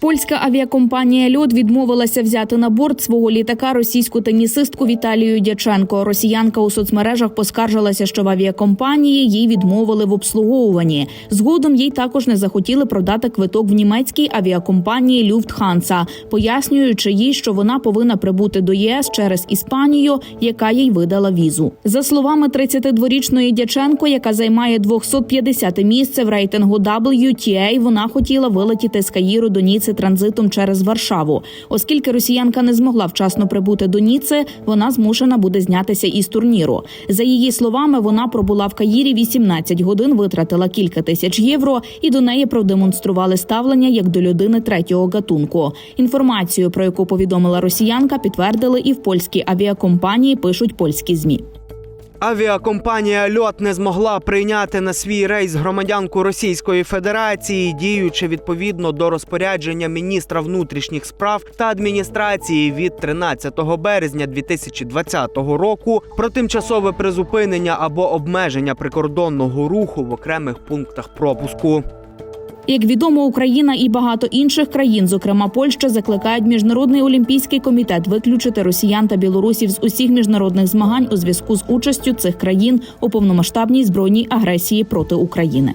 Польська авіакомпанія Льот відмовилася взяти на борт свого літака російську тенісистку Віталію Дяченко. Росіянка у соцмережах поскаржилася, що в авіакомпанії їй відмовили в обслуговуванні. Згодом їй також не захотіли продати квиток в німецькій авіакомпанії Люфтханса, пояснюючи їй, що вона повинна прибути до ЄС через Іспанію, яка їй видала візу. За словами 32-річної Дяченко, яка займає 250 місце в рейтингу WTA, вона хотіла вилетіти з Каїру до Ніци транзитом через Варшаву. Оскільки росіянка не змогла вчасно прибути до Ніци, вона змушена буде знятися із турніру. За її словами, вона пробула в Каїрі 18 годин, витратила кілька тисяч євро, і до неї продемонстрували ставлення як до людини третього гатунку. Інформацію, про яку повідомила росіянка, підтвердили і в польській авіакомпанії. Пишуть польські змі. Авіакомпанія Льот не змогла прийняти на свій рейс громадянку Російської Федерації, діючи відповідно до розпорядження міністра внутрішніх справ та адміністрації від 13 березня 2020 року про тимчасове призупинення або обмеження прикордонного руху в окремих пунктах пропуску. Як відомо, Україна і багато інших країн, зокрема Польща, закликають міжнародний олімпійський комітет виключити росіян та білорусів з усіх міжнародних змагань у зв'язку з участю цих країн у повномасштабній збройній агресії проти України.